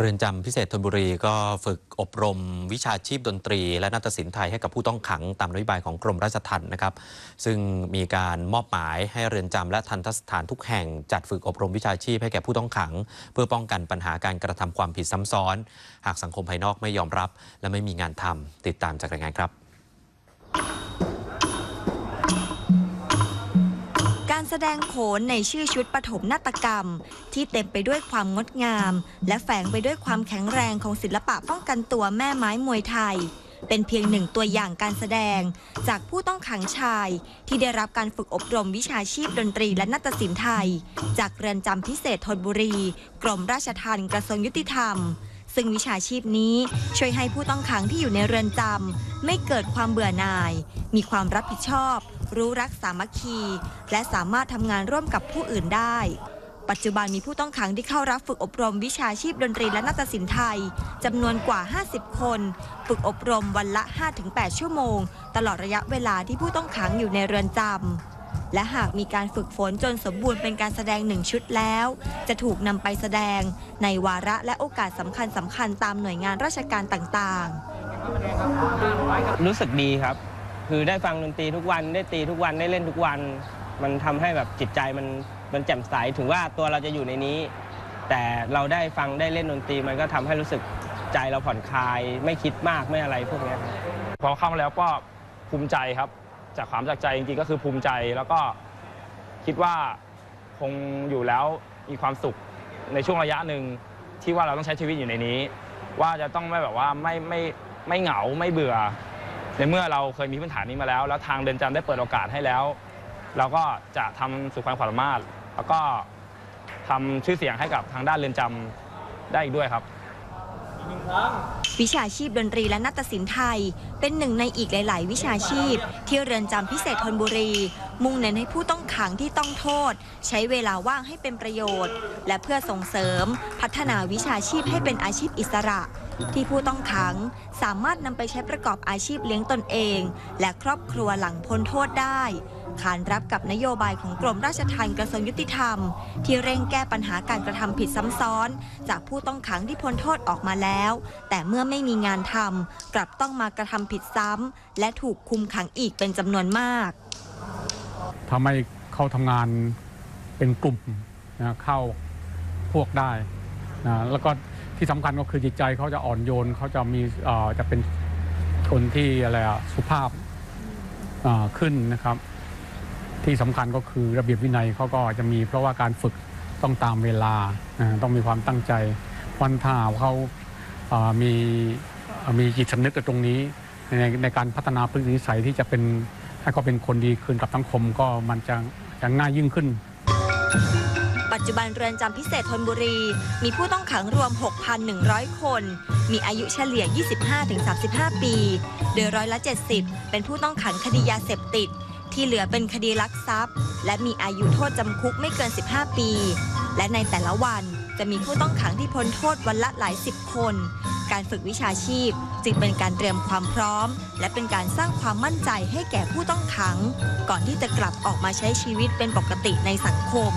เรือนจำพิเศษธนบุรีก็ฝึกอบรมวิชาชีพดนตรี และนาฏศิลป์ไทยให้กับผู้ต้องขังตามนโยบายของกรมราชทัณฑ์นะครับ ซึ่งมีการมอบหมายให้เรือนจำและทันตสถานทุกแห่ง จัดฝึกอบรมวิชาชีพให้แก่ผู้ต้องขัง เพื่อป้องกันปัญหาการกระทำความผิดซ้ำซ้อน หากสังคมภายนอกไม่ยอมรับ และไม่มีงานทำติดตามจากรายงานครับ แสดงโขนในชื่อชุดปฐมนาฏกรรม ที่เต็มไปด้วยความงดงาม และแฝงไปด้วยความแข็งแรงของศิลปะป้องกันตัวแม่ไม้มวยไทย เป็นเพียงหนึ่งตัวอย่างการแสดง จากผู้ต้องขังชาย ที่ได้รับการฝึกอบรมวิชาชีพดนตรีและนาฏศิลป์ไทย จากเรือนจำพิเศษธนบุรี กรมราชทัณฑ์กระทรวงยุติธรรม ซึ่งวิชาชีพนี้ช่วยให้ผู้ต้องขังที่อยู่ในเรือนจำไม่เกิดความเบื่อหน่าย มีความรับผิดชอบ รู้รักสามัคคี และสามารถทำงานร่วมกับผู้อื่นได้ ปัจจุบันมีผู้ต้องขังที่เข้ารับฝึกอบรมวิชาชีพดนตรีและนาฏศิลป์ไทยจำนวนกว่า 50 คน ฝึกอบรมวันละ 5-8 ชั่วโมง ตลอดระยะเวลาที่ผู้ต้องขังอยู่ในเรือนจำ และหากมีการฝึกฝนจนสมบูรณ์เป็นการแสดงหนึ่งชุดแล้ว จะถูกนำไปแสดง ในวาระและโอกาสสำคัญสำคัญๆตามหน่วยงานราชการต่างๆ รู้สึกดีครับ คือได้ฟังดนตรีทุกวันได้ตีทุกวันได้เล่นทุกวัน มันทำให้แบบจิตใจมันมันแจ่มใสถึงว่าตัวเราจะอยู่ในนี้ แต่เราได้ฟังได้เล่นดนตรีมันก็ทำให้รู้สึกใจเราผ่อนคลาย ไม่คิดมากไม่อะไรพวกเนี้ยครับพอเข้ามาแล้วก็ภูมิใจครับ จากความจากใจจริงๆก็คือภูมิใจ แล้วก็คิดว่าคงอยู่แล้วมีความสุขในช่วงระยะหนึ่งที่ว่าเราต้องใช้ชีวิตอยู่ในนี้ ว่าจะต้องไม่แบบว่าไม่ไม่ไม่เหงาไม่เบื่อ ในเมื่อเราเคยมีพื้นฐานนี้มาแล้ว แล้วทางเดินจำได้เปิดโอกาสให้แล้ว เราก็จะทำสุดความสามารถ แล้วก็ทำชื่อเสียงให้กับทางด้านเรือนจำได้อีกด้วยครับ วิชาชีพดนตรีและนาฏศิลป์ไทย เป็นหนึ่งในอีกหลาย ๆ วิชาชีพ ที่เรือนจำพิเศษธนบุรี มุ่งเน้นให้ผู้ต้องขังที่ต้องโทษ ใช้เวลาว่างให้เป็นประโยชน์ และเพื่อส่งเสริม พัฒนาวิชาชีพให้เป็นอาชีพอิสระ ที่ผู้ต้องขังสามารถนำไปใช้ประกอบอาชีพเลี้ยงตนเอง และครอบครัวหลังพ้นโทษได้ ขานรับกับนโยบายของกรมราชทัณฑ์กระทรวงยุติธรรม ที่เร่งแก้ปัญหาการกระทำผิดซ้ำซ้อน จากผู้ต้องขังที่พ้นโทษออกมาแล้ว แต่เมื่อไม่มีงานทำกลับต้องมากระทำผิดซ้ำและถูกคุมขังอีกเป็นจำนวนมากทำให้เขาทำงานเป็นกลุ่มนะเข้าพวกได้นะแล้วก็ ที่สำคัญก็คือจิตใจเขาจะอ่อนโยนเขาจะมีจะเป็นคนที่อะไรอะสุภาพขึ้นนะครับ ที่สำคัญก็คือระเบียบวินัยเขาก็จะมี เพราะว่าการฝึกต้องตามเวลาต้องมีความตั้งใจวันท่าเขามีมีจิตสำนึกกับตรงนี้ในในการพัฒนาพฤตินิสัยที่จะเป็นให้เขาเป็นคนดีคืนกับสังคมก็มันจะจะง่ายยิ่งขึ้น ปัจจุบันเรือนจำพิเศษธนบุรี มีผู้ต้องขังรวม 6,100 คน มีอายุเฉลี่ย 25-35 ปี โดยร้อยละ 70 เป็นผู้ต้องขังคดียาเสพติด ที่เหลือเป็นคดีลักทรัพย์ และมีอายุโทษจำคุกไม่เกิน 15 ปี และในแต่ละวันจะมีผู้ต้องขังที่พ้นโทษวันละหลายสิบคน การฝึกวิชาชีพ จึงเป็นการเตรียมความพร้อม และเป็นการสร้างความมั่นใจให้แก่ผู้ต้องขัง ก่อนที่จะกลับออกมาใช้ชีวิตเป็นปกติในสังคม